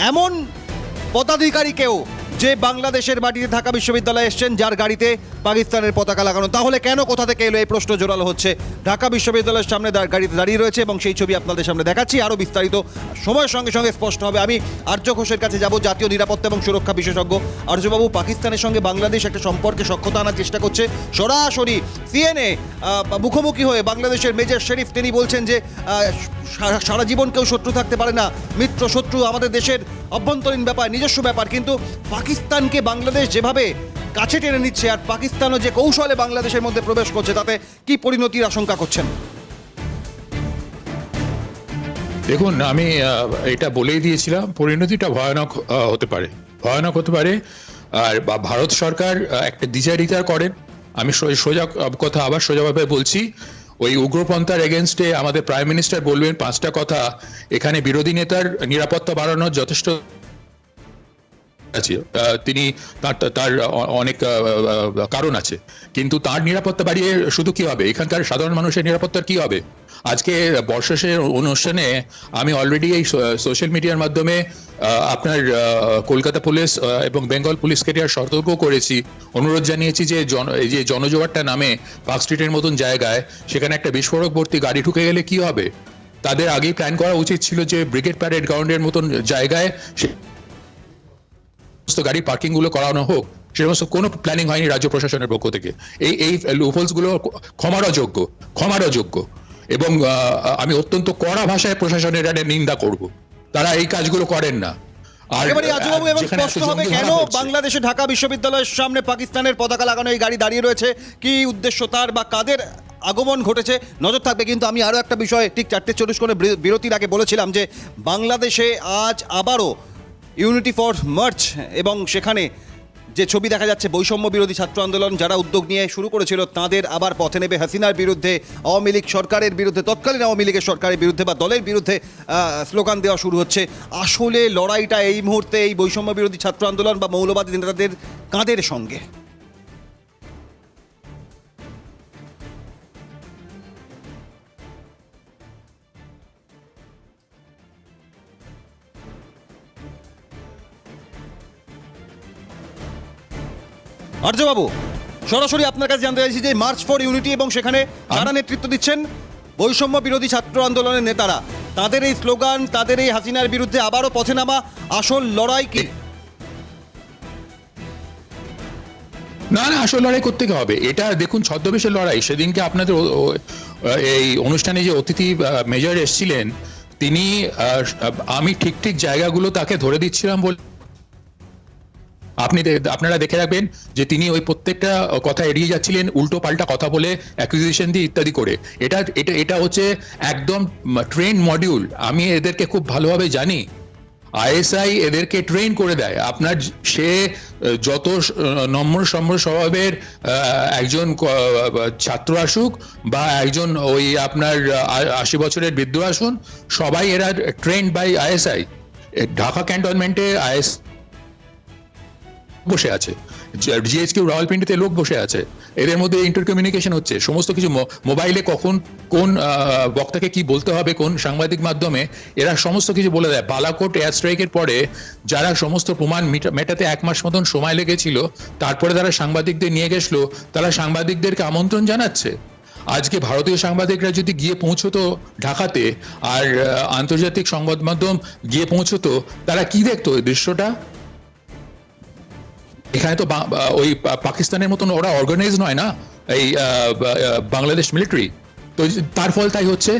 এমন পদাধিকারীকেও যে বাংলাদেশের মাটিতে ঢাকা বিশ্ববিদ্যালয়ে এসছেন, যার গাড়িতে পাকিস্তানের পতাকা লাগানো। তাহলে কেন কোথা থেকে এলো এই প্রশ্ন জোরালো হচ্ছে? ঢাকা বিশ্ববিদ্যালয়ের সামনে গাড়িতে দাঁড়িয়ে রয়েছে এবং সেই ছবি আপনাদের সামনে দেখাচ্ছি। আরও বিস্তারিত সময়ের সঙ্গে সঙ্গে স্পষ্ট হবে। আমি আর্য ঘোষের কাছে যাব, জাতীয় নিরাপত্তা এবং সুরক্ষা বিশেষজ্ঞ আর্যবাবু। পাকিস্তানের সঙ্গে বাংলাদেশ একটা সম্পর্কে সক্ষতা আনার চেষ্টা করছে। সরাসরি সিএনএ মুখোমুখি হয়ে বাংলাদেশের মেজর শরীফ, তিনি বলছেন যে সারা জীবন কেউ শত্রু থাকতে পারে না। মিত্র শত্রু আমাদের দেশের অভ্যন্তরীণ ব্যাপার, নিজস্ব ব্যাপার, কিন্তু পাকিস্তানকে বাংলাদেশ যেভাবে কাছে টেনে নিচ্ছে আর পাকিস্তানও যে কৌশলে বাংলাদেশের মধ্যে প্রবেশ করছে, তাতে কি পরিণতির আশঙ্কা করছেন? দেখুন, আমি এটা বলেই দিয়েছিলাম, পরিণতিটা ভয়ানক হতে পারে। ভয়ানক হতে পারে, আর ভারত সরকার একটা দ্বিচারিতা করেন। আমি সোজা কথা আবার সোজাভাবে বলছি ওই উগ্রপন্থার এগেনস্টে আমাদের প্রাইম মিনিস্টার বলবেন পাঁচটা কথা। এখানে বিরোধী নেতার নিরাপত্তা বাড়ানোর যথেষ্ট আছে। তিনি তার তার অনেক কারণ আছে। কিন্তু তার নিরাপত্তা বাড়িয়ে শুধু কি হবে? এখানকার সাধারণ মানুষের নিরাপত্তার কি হবে? আজকে বর্ষশের অনুষ্ঠানে আমি অলরেডি এই সোশ্যাল মিডিয়ার মাধ্যমে আপনার কলকাতা পুলিশ এবং বেঙ্গল পুলিশকে আর সতর্ক করেছি। অনুরোধ জানিয়েছি যে জন, এই যে জনজোয়ারটা নামে পার্ক স্ট্রিটের মতন জায়গায়, সেখানে একটা বিস্ফোরক ভর্তি গাড়ি ঢুকে গেলে কি হবে? তাদের আগেই প্ল্যান করা উচিত ছিল যে ব্রিগেড প্যারেড গ্রাউন্ডের মতন জায়গায় সমস্ত গাড়ি পার্কিংগুলো করানো হোক সে সমস্ত কোনো প্ল্যানিং হয়নি রাজ্য প্রশাসনের পক্ষ থেকে। এই এই লুফলসগুলো ক্ষমার অযোগ্য ক্ষমার অযোগ্য এবং আমি অত্যন্ত কড়া ভাষায় প্রশাসনের এটা নিন্দা করব। তারা এই কাজগুলো করেন না। একেবারে আজবাবু এবং স্পষ্ট হবে কেন বাংলাদেশে ঢাকা বিশ্ববিদ্যালয়ের সামনে পাকিস্তানের পতাকা লাগানো এই গাড়ি দাঁড়িয়ে রয়েছে? কি উদ্দেশ্য তার বা কাদের আগমন ঘটেছে? নজর থাকবে কিন্তু আমি আরও একটা বিষয় ঠিক চারটে চল্লিশ করে বিরতির আগে বলেছিলাম যে বাংলাদেশে আজ আবারও ইউনিটি ফর মার্চ এবং সেখানে যে ছবি দেখা যাচ্ছে, বৈষম্য বিরোধী ছাত্র আন্দোলন, যারা উদ্যোগ নিয়ে শুরু করেছিল, তাদের আবার পথে নেবে হাসিনার বিরুদ্ধে, আওয়ামী লীগ সরকারের বিরুদ্ধে, তৎকালীন আওয়ামী লীগের সরকারের বিরুদ্ধে বা দলের বিরুদ্ধে স্লোগান দেওয়া শুরু হচ্ছে। আসলে লড়াইটা এই মুহূর্তে এই বৈষম্য বিরোধী ছাত্র আন্দোলন বা মৌলবাদী নেতাদের কাঁদের সঙ্গে। আর্যবাবু সরাসরি আপনার কাছে জানতে চাইছি যে মার্চ ফর ইউনিটি এবং সেখানে যারা নেতৃত্ব দিচ্ছেন বৈষম্য বিরোধী ছাত্র আন্দোলনের নেতারা তাদের এই স্লোগান তাদের এই হাসিনার বিরুদ্ধে আবারও পথে নামা আসল লড়াই কি? না না আসল লড়াই করতে হবে। এটা দেখুন ছদ্মবেশের লড়াই। সেদিনকে আপনাদের এই অনুষ্ঠানে যে অতিথি মেজর এসেছিলেন তিনি আমি ঠিক ঠিক জায়গাগুলো তাকে ধরে দিচ্ছিলাম বলে আপনি আপনারা দেখে রাখবেন যে তিনি ওই প্রত্যেকটা কথা এড়িয়ে যাচ্ছিলেন, উল্টো পাল্টা কথা বলে অ্যাকুইজিশন দিয়ে ইত্যাদি করে। এটা এটা এটা হচ্ছে একদম ট্রেন মডিউল আমি এদেরকে খুব ভালোভাবে জানি। আইএসআই এদেরকে ট্রেন করে দেয়। আপনার সে যত নম্র নম্র স্বভাবের একজন ছাত্র আসুক বা একজন ওই আপনার আশি বছরের বৃদ্ধ আসুন, সবাই এরা ট্রেন বাই আইএসআই। ঢাকা ক্যান্টনমেন্টে আইএস বসে আছে। জিএসকিউ রাওয়ালপিন্ডিতে লোক বসে আছে। এদের মধ্যে ইন্টার কমিউনিকেশন হচ্ছে। সমস্ত কিছু মোবাইলে কখন, কোন বক্তাকে কি বলতে হবে, কোন সাংবাদিক মাধ্যমে, এরা সমস্ত কিছু বলে দেয়। বালাকোট এয়ার স্ট্রাইকের পরে যারা সমস্ত প্রমাণ মেটাতে এক মাস মতন সময় লেগেছিল, তারপরে তারা সাংবাদিকদের নিয়ে গেছিল তারা সাংবাদিকদেরকে আমন্ত্রণ জানাচ্ছে। আজকে ভারতীয় সাংবাদিকরা যদি গিয়ে পৌঁছতো ঢাকাতে, আর আন্তর্জাতিক সংবাদ মাধ্যম গিয়ে পৌঁছতো, তারা কি দেখতো এই দৃশ্যটা? এখানে তো ওই পাকিস্তানের মতন ওরা অর্গানাইজ নয় না? এই বাংলাদেশ মিলিটারি তো তার ফল তাই হচ্ছে,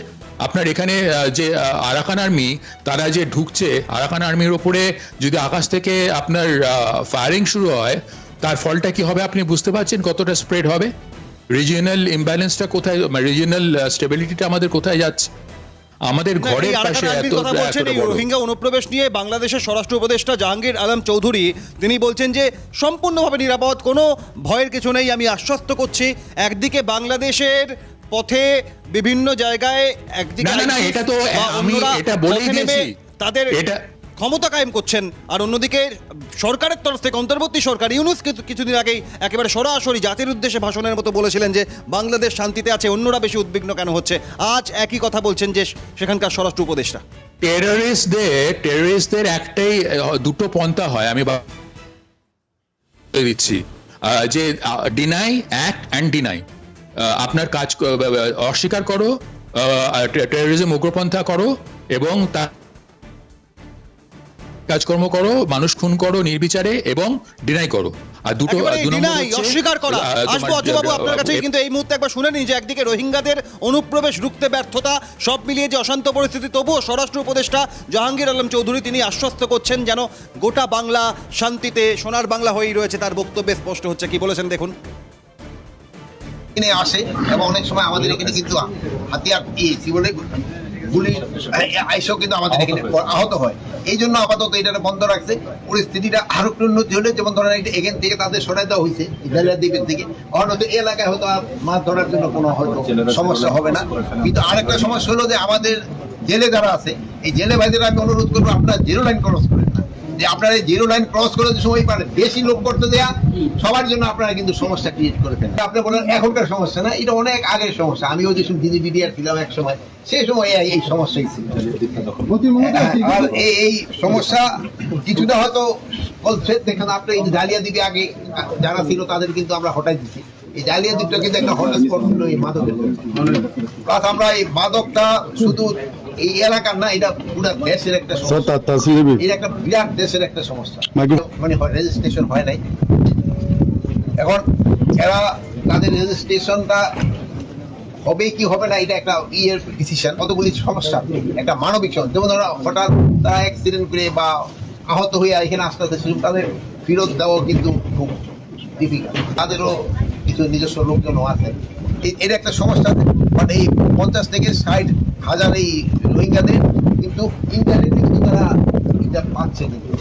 আপনার এখানে যে আরাকান আর্মি তারা যে ঢুকছে, আরাকান আর্মির ওপরে যদি আকাশ থেকে আপনার ফায়ারিং শুরু হয়, তার ফলটা কি হবে আপনি বুঝতে পারছেন কতটা স্প্রেড হবে? রিজিয়নাল ইমব্যালেন্সটা কোথায় রিজিয়নাল স্টেবিলিটিটা আমাদের কোথায় যাচ্ছে? আমাদের ঘরে এই ঘরের পাশে এত কথা বলছেন এই রোহিঙ্গা অনুপ্রবেশ নিয়ে বাংলাদেশের স্বরাষ্ট্র উপদেষ্টা জাহাঙ্গীর আলম চৌধুরী তিনি বলছেন যে সম্পূর্ণভাবে নিরাপদ কোনো ভয়ের কিছু নেই আমি আশ্বস্ত করছি একদিকে বাংলাদেশের পথে বিভিন্ন জায়গায় একদিকে এটা তো আমি এটা বলেই দিয়েছি। তাদের এটা ক্ষমতা কায়েম করছেন। আর অন্যদিকে, সরকারের তরফ থেকে, অন্তর্বর্তী সরকার, ইউনুস কিছু কিছুদিন আগেই একেবারে সরাসরি জাতির উদ্দেশ্যে ভাষণের মতো বলেছিলেন যে, বাংলাদেশ শান্তিতে আছে, অন্যরা বেশি উদ্বিগ্ন কেন হচ্ছে? আজ একই কথা বলছেন যে, সেখানকার স্বরাষ্ট্র উপদেষ্টা। টেররিস্টদের টেররিস্টদের একটাই দুটো পন্থা হয়, আমি দিচ্ছি। যে ডিনাই অ্যাক্ট অ্যান্ড ডিনাই আপনার কাজ অস্বীকার করো টেরোরিজম উগ্রপন্থা করো, এবং তার কাজকর্ম করো মানুষ খুন করো নির্বিচারে এবং ডিনাই করো। আর দুটো অস্বীকার করা। আসব অজয়বাবু আপনার কাছে কিন্তু এই মুহূর্তে একবার শুনে নিন যে একদিকে রোহিঙ্গাদের অনুপ্রবেশ রুখতে ব্যর্থতা সব মিলিয়ে যে অশান্ত পরিস্থিতি তবুও স্বরাষ্ট্র উপদেষ্টা জাহাঙ্গীর আলম চৌধুরী তিনি আশ্বস্ত করছেন যেন গোটা বাংলা শান্তিতে সোনার বাংলা হয়েই রয়েছে তার বক্তব্যে স্পষ্ট হচ্ছে। কি বলেছেন দেখুন? আসে এবং অনেক সময় আমাদের এখানে কিন্তু হাতিয়ার কি বলে? গুলি আইসেও কিন্তু আমাদের এখানে আহত হয়। এই জন্য আপাতত এটা বন্ধ রাখছে। পরিস্থিতিটা আরও একটু উন্নতি হলে যেমন ধরেন এখান থেকে তাদের সরাই দেওয়া হয়েছে বেলা দ্বীপের এলাকায় হয়তো আর মাছ ধরার জন্য কোনো হয়তো সমস্যা হবে না। কিন্তু আরেকটা সমস্যা হলো যে আমাদের জেলে যারা আছে এই জেলে ভাইদের আমি অনুরোধ করব আপনারা জিরো লাইন ক্রস করেন। যে আপনারা জিরো লাইন ক্রস করে সময় পারে বেশি লোক করতে দেয়া সবার জন্য আপনারা কিন্তু সমস্যা ক্রিয়েট করে দেন আপনি বলেন এখনকার সমস্যা না এটা অনেক আগের সমস্যা। আমিও যে দিদি বিডিআর ছিলাম এক সময় সেই সময় এই- সমস্যাই ছিল। আর এই এই সমস্যা কিছুটা হয়তো বলছে দেখেন আপনি এই জালিয়া দিকে আগে যারা ছিল তাদের কিন্তু আমরা হটাই দিচ্ছি এই জালিয়া দ্বীপটা কিন্তু একটা হটস্পট ছিল এই মাদকের। প্লাস আমরা এই মাদকটা শুধু এই এলাকার না এটা পুরো দেশের একটা সমস্যা। এটা একটা বিরাট দেশের একটা সমস্যা। মানে রেজিস্ট্রেশন হয় নাই। এখন এরা তাদের রেজিস্ট্রেশনটা হবে কি হবে না এটা একটা ইয়ের ডিসিশন কতগুলি সমস্যা একটা মানবিক সমস্যা। যেমন ধরো হঠাৎ তারা অ্যাক্সিডেন্ট করে বা আহত হয়ে এখানে আসতে আসতে শুরু তাদের ফেরত দেওয়া কিন্তু খুব ডিফিকাল্ট তাদেরও কিছু নিজস্ব লোকজনও আছে। এর একটা সমস্যা। বাট এই পঞ্চাশ থেকে ষাট হাজার এই রোহিঙ্গাদের কিন্তু ইন্টারনেটে কিন্তু তারা এটা পাচ্ছে কিন্তু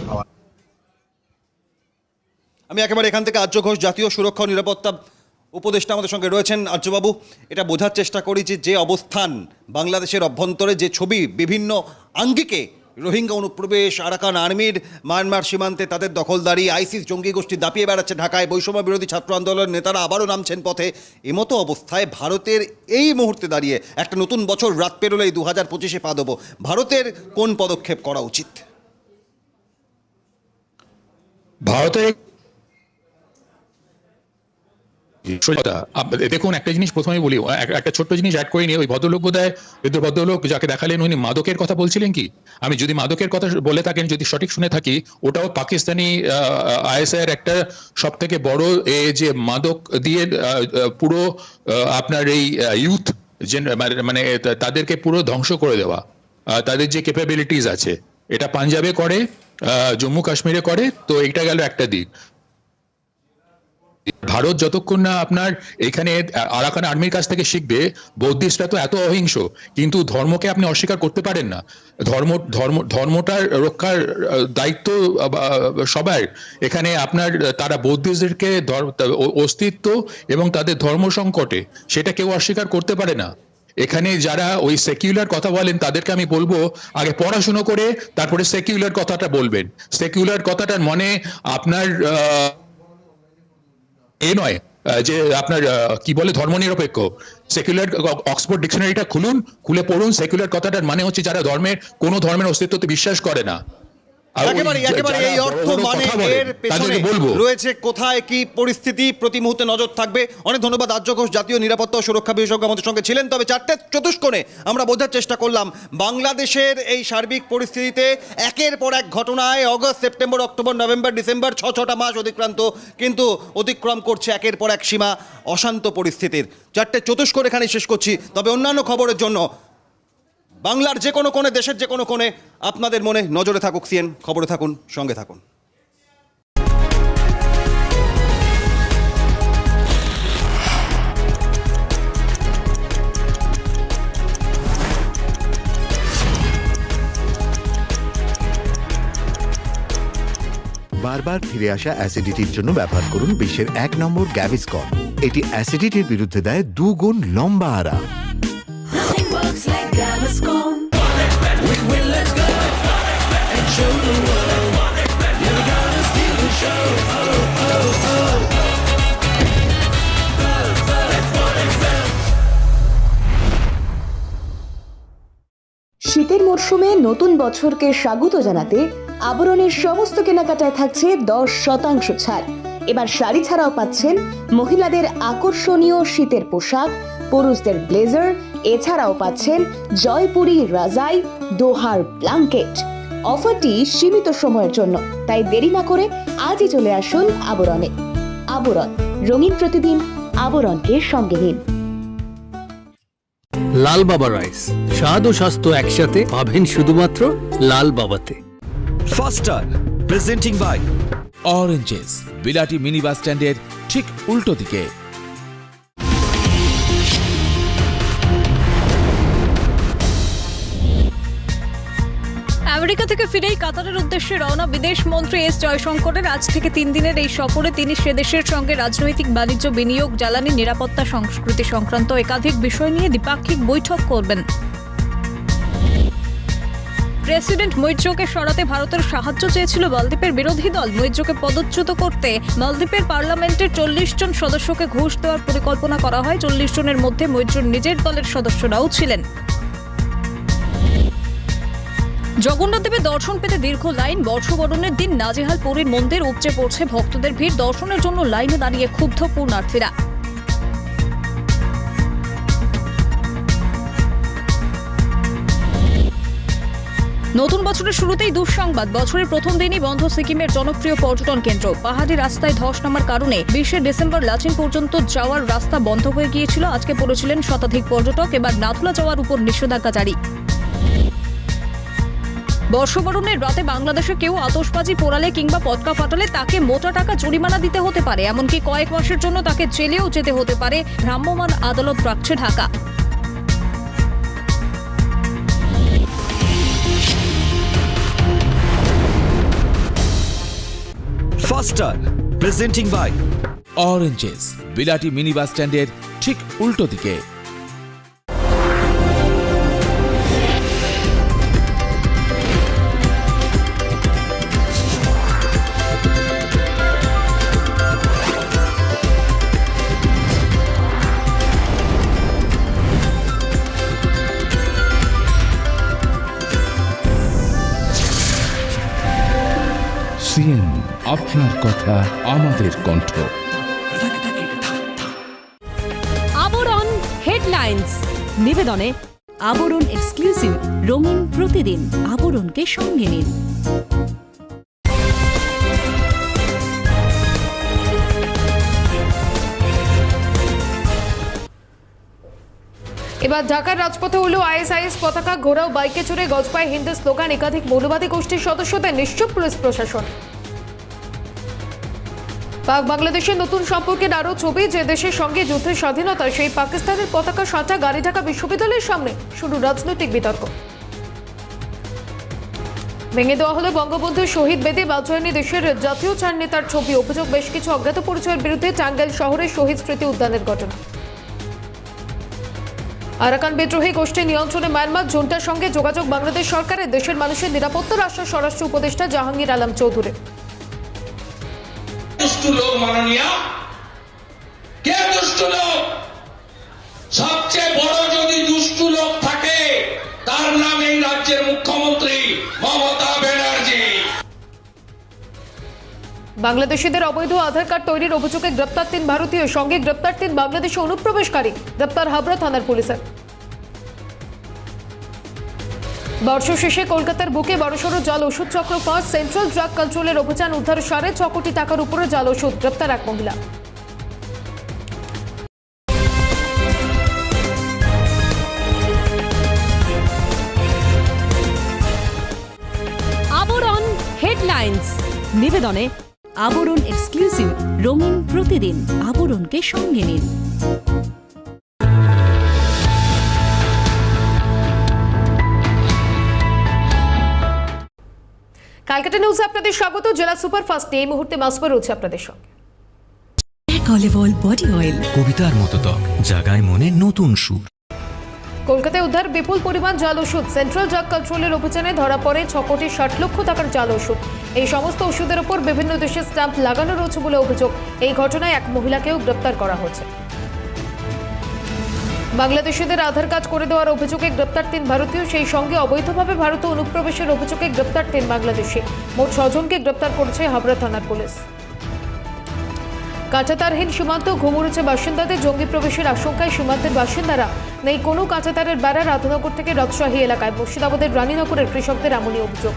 আমি একেবারে এখান থেকে আর্য ঘোষ, জাতীয় সুরক্ষা ও নিরাপত্তা উপদেষ্টা আমাদের সঙ্গে রয়েছেন আর্যবাবু। এটা বোঝার চেষ্টা করি যে যে অবস্থান বাংলাদেশের অভ্যন্তরে যে ছবি বিভিন্ন আঙ্গিকে রোহিঙ্গা অনুপ্রবেশ, আরাকান আর্মির মায়ানমার সীমান্তে তাদের দখলদারি, আইসিস জঙ্গি গোষ্ঠী দাপিয়ে বেড়াচ্ছে ঢাকায়, বৈষম্য বিরোধী ছাত্র আন্দোলনের নেতারা আবারও নামছেন পথে। এমতো অবস্থায় ভারতের এই মুহূর্তে দাঁড়িয়ে একটা নতুন বছর রাত পেরোলেই দু হাজার পঁচিশে পা দেবো। ভারতের কোন পদক্ষেপ করা উচিত? ভারতের সোজা দেখুন, একটা জিনিস প্রথমে বলি একটা ছোট্ট জিনিস অ্যাড করে নিয়ে, ওই ভদ্রলোক বোধহয় কিন্তু ভদ্রলোক যাকে দেখালেন, উনি মাদকের কথা বলছিলেন কি? আমি যদি মাদকের কথা বলে থাকেন, যদি সঠিক শুনে থাকি, ওটাও পাকিস্তানি আইএসআই এর একটা সব থেকে বড় এ যে মাদক দিয়ে পুরো আপনার এই ইউথ মানে তাদেরকে পুরো ধ্বংস করে দেওয়া। তাদের যে ক্যাপাবিলিটিস আছে, এটা পাঞ্জাবে করে জম্মু কাশ্মীরে করে, তো এটা গেল একটা দিক। ভারত যতক্ষণ না আপনার এখানে আরাকান আর্মির কাছ থেকে শিখবে, বৌদ্ধিস্টরা তো এত অহিংস, কিন্তু ধর্মকে আপনি অস্বীকার করতে পারেন না। ধর্ম ধর্ম, ধর্মটার রক্ষার দায়িত্ব সবার। এখানে আপনার, তারা বৌদ্ধিস্টদেরকে অস্তিত্ব এবং তাদের ধর্ম সংকটে, সেটা কেউ অস্বীকার করতে পারে না। এখানে যারা ওই সেকিউলার কথা বলেন, তাদেরকে আমি বলব, আগে পড়াশুনো করে, তারপরে সেকিউলার কথাটা বলবেন। সেকিউলার কথাটার মনে আপনার, আহ এ নয় যে আপনার কি বলে ধর্মনিরপেক্ষ। সেকুলার অক্সফোর্ড ডিকশনারিটা খুলুন, খুলে পড়ুন। সেকুলার কথাটার মানে হচ্ছে যারা ধর্মের, কোনো ধর্মের অস্তিত্বতে বিশ্বাস করে না। একেবারে একেবারে এই অর্থ মানে এর পেছনে রয়েছে কোথায় কি পরিস্থিতি প্রতি মুহূর্তে নজর থাকবে। অনেক ধন্যবাদ আর্য ঘোষ জাতীয় নিরাপত্তা ও সুরক্ষা বিশেষজ্ঞ আমাদের সঙ্গে ছিলেন। তবে চারটে চতুষ্কোণে আমরা বোঝার চেষ্টা করলাম বাংলাদেশের এই সার্বিক পরিস্থিতিতে একের পর এক ঘটনায় August September October November December ছ ছটা মাস অতিক্রান্ত কিন্তু অতিক্রম করছে একের পর এক সীমা অশান্ত পরিস্থিতির। চারটে চতুষ্কোণ এখানে শেষ করছি। তবে অন্যান্য খবরের জন্য বাংলার যে কোনো কোণে, দেশের যে কোনো কোণে আপনাদের মনে নজরে থাকুক সিএন, খবরে থাকুন, সঙ্গে থাকুন। বারবার ফিরে আসা অ্যাসিডিটির জন্য ব্যবহার করুন বিশ্বের এক নম্বর গ্যাভিসকন এটি অ্যাসিডিটির বিরুদ্ধে দেয় দুগুণ লম্বা আরাম মরশুমে নতুন বছরকে স্বাগত জানাতে আবরণের সমস্ত কেনাকাটায় থাকছে দশ শতাংশ ছাড়। এবার শাড়ি ছাড়াও পাচ্ছেন মহিলাদের আকর্ষণীয় শীতের পোশাক, পুরুষদের ব্লেজার, এছাড়াও পাচ্ছেন জয়পুরি রাজাই দোহার ব্ল্যাঙ্কেট অফারটি সীমিত সময়ের জন্য, তাই দেরি না করে আজই চলে আসুন আবরণে। আবরণ, রঙিন প্রতিদিন আবরণকে সঙ্গে নিন। লাল বাবা রাইস। স্বাদ ও স্বাস্থ্য একসাথে পাবেন শুধুমাত্র লাল বাবাতে। ফাস্টার প্রেজেন্টিং বাই অরেঞ্জেস বিলাটি মিনি বাস স্ট্যান্ডের ঠিক উল্টো দিকে। আমেরিকা থেকে ফিরেই কাতারের উদ্দেশ্যে রওনা বিদেশ মন্ত্রী এস জয়শঙ্করের আজ থেকে তিন দিনের এই সফরে তিনি সে দেশের সঙ্গে রাজনৈতিক বাণিজ্য, বিনিয়োগ, জ্বালানি, নিরাপত্তা, সংস্কৃতি সংক্রান্ত একাধিক বিষয় নিয়ে দ্বিপাক্ষিক বৈঠক করবেন। প্রেসিডেন্ট মৈত্রকে সরাতে ভারতের সাহায্য চেয়েছিল মালদ্বীপের বিরোধী দল। মৈত্রকে পদচ্যুত করতে মালদ্বীপের পার্লামেন্টের চল্লিশ জন সদস্যকে ঘুষ দেওয়ার পরিকল্পনা করা হয়। চল্লিশ জনের মধ্যে মৈত্র নিজের দলের সদস্যরাও ছিলেন। জগন্নাথ দেবের দর্শন পেতে দীর্ঘ লাইন বর্ষবরণের দিন নাজেহাল পুরীর মন্দির উপচে পড়ছে ভক্তদের ভিড়। দর্শনের জন্য লাইনে দাঁড়িয়ে ক্ষুব্ধ পূর্ণার্থীরা নতুন বছরের শুরুতেই দুঃসংবাদ। বছরের প্রথম দিনই বন্ধ সিকিমের জনপ্রিয় পর্যটন কেন্দ্র। পাহাড়ি রাস্তায় ধস নামার কারণে বিশে ডিসেম্বর লাচিন পর্যন্ত যাওয়ার রাস্তা বন্ধ হয়ে গিয়েছিল। আজকে পড়েছিলেন শতাধিক পর্যটক। এবার নাথুলা যাওয়ার উপর নিষেধাজ্ঞা জারি। বর্ষবরণের রাতে বাংলাদেশে কেউ আতশবাজি পোড়ালে কিংবা পটকা ফাটালে তাকে মোটা টাকা জরিমানা দিতে হতে পারে। এমনকি কয়েক মাসের জন্য তাকে জেলেও যেতে হতে পারে ভ্রাম্যমাণ আদালত রাখছে Dhaka. Faster presenting by oranges বিলাটি mini bus স্ট্যান্ডের ঠিক উল্টো দিকে। আপনার কথা আমাদের কণ্ঠ। আবরণ হেডলাইন্স। নিবেদনে আবরণ এক্সক্লুসিভ রঙিন প্রতিদিন আবরণকে সঙ্গে নিন। এবার ঢাকার রাজপথে হলো আইএসআইএস পতাকা ঘোড়াও বাইকে চড়ে গজপায় হিন্দু স্লোগান একাধিক মৌলবাদী গোষ্ঠীর সদস্যদের নিশ্চুপ পুলিশ প্রশাসন। পাক বাংলাদেশের নতুন সম্পর্কের আরও ছবি যে দেশের সঙ্গে যুদ্ধের স্বাধীনতা, সেই পাকিস্তানের পতাকা সাঁচা গাড়ি ঢাকা বিশ্ববিদ্যালয়ের সামনে। শুরু রাজনৈতিক বিতর্ক। ভেঙে দেওয়া হলো বঙ্গবন্ধু শহীদ বেদে বাজয়নি দেশের জাতীয় চার নেতার ছবি। অভিযোগ, বেশ কিছু অজ্ঞাত পরিচয়ের বিরুদ্ধে টাঙ্গাইল শহরের শহীদ স্মৃতি উদ্যানের ঘটনা। আরাকান বিদ্রোহী গোষ্ঠী নিয়ন্ত্রণে মায়ানমার জুনটার সঙ্গে যোগাযোগ বাংলাদেশ সরকারের, দেশের মানুষের নিরাপত্তার আশ্বাস স্বরাষ্ট্র উপদেষ্টা জাহাঙ্গীর আলম চৌধুরী। দুষ্টু লোক মাননীয়া? কে দুষ্টু লোক? সবচেয়ে বড় যদি দুষ্টু লোক থাকে, তার নাম এই রাজ্যের মুখ্যমন্ত্রী মমতা ব্যানার্জি। বাংলাদেশিদের অবৈধ আধার কার্ড তৈরির অভিযোগে গ্রেপ্তার তিন ভারতীয়, সঙ্গে গ্রেপ্তার তিন বাংলাদেশে অনুপ্রবেশকারী। গ্রেপ্তার হাবড়া থানার পুলিশের। বর্ষ শেষে কলকাতার বুকে বড়সড় জল ওষুধ চক্র ফাঁস সেন্ট্রাল ড্রাগ কন্ট্রোলের অভিযান উদ্ধার সাড়ে ছ কোটি টাকার উপরে জল ওষুধ গ্রেপ্তার এক মহিলা। আবরণ হেডলাইন্স। নিবেদনে আবরণ এক্সক্লুসিভ রঙিন প্রতিদিন আবরণকে সঙ্গে নিন। ক্যালকাটা নিউজে আপনাদের স্বাগত। জেলা সুপারফাস্ট এই মুহূর্তে মাসবার রয়েছে আপনাদের সঙ্গে। অলিভ অয়েল বডি অয়েল কবিতার মতো ত্বক জাগায় মনে নতুন সুর। কলকাতায় উদ্ধার বিপুল পরিমাণ জাল ওষুধ। সেন্ট্রাল ড্রাগ কন্ট্রোলের অভিযানে ধরা পড়ে ছ কোটি ষাট লক্ষ টাকার জাল ওষুধ। এই সমস্ত ওষুধের ওপর বিভিন্ন দেশে স্ট্যাম্প লাগানো রয়েছে বলে অভিযোগ। এই ঘটনায় এক মহিলাকেও গ্রেপ্তার করা হয়েছে। বাংলাদেশিদের আধার কার্ড করে দেওয়ার অভিযোগে গ্রেপ্তার তিন ভারতীয়, সেই সঙ্গে অবৈধভাবে ভারতে অনুপ্রবেশের অভিযোগে গ্রেপ্তার তিন বাংলাদেশি। মোট ছজনকে গ্রেপ্তার করেছে হাবড়া থানার পুলিশ। কাঁচাতারহীন সীমান্ত ঘুমুরেছে বাসিন্দাদের, জঙ্গি প্রবেশের আশঙ্কায় সীমান্তের বাসিন্দারা নেই কোনো কাঁচাতারের বেড়া রাধনগর থেকে রাজশাহী এলাকায়। মুর্শিদাবাদের রানীনগরের কৃষকদের এমনই অভিযোগ।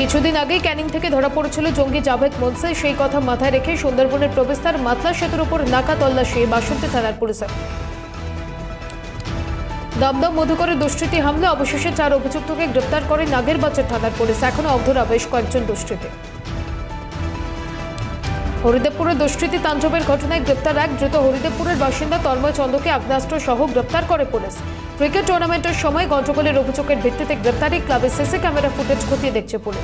কিছুদিন আগেই ক্যানিং থেকে ধরা পড়েছিল জঙ্গি জাভেদ মনসে। সেই কথা মাথায় রেখে সুন্দরবনের প্রবেশদ্বার, মাতলা সেতুর উপর নাকা তল্লাশি বাসন্তী থানার পুলিশের দমদম মধুকরে দুষ্কৃতী হামলে অবশেষে চার অভিযুক্তকে গ্রেপ্তার করে নাগেরবাজার থানার পুলিশ। এখনও অধরা বেশ কয়েকজন দুষ্কৃতী। হরিদেবপুরে দুষ্কৃতী তাণ্ডবের ঘটনায় গ্রেপ্তার এক দ্রুত হরিদেবপুরের বাসিন্দা তন্ময় চন্দ্রকে আগ্নেয়াস্ত্র সহ গ্রেপ্তার করে পুলিশ। ক্রিকেট টুর্নামেন্টের সময় গন্ডগোলের অভিযোগের ভিত্তিতে গ্রেপ্তারি ক্লাবের সিসি ক্যামেরা ফুটেজ খতিয়ে দেখছে পুলিশ।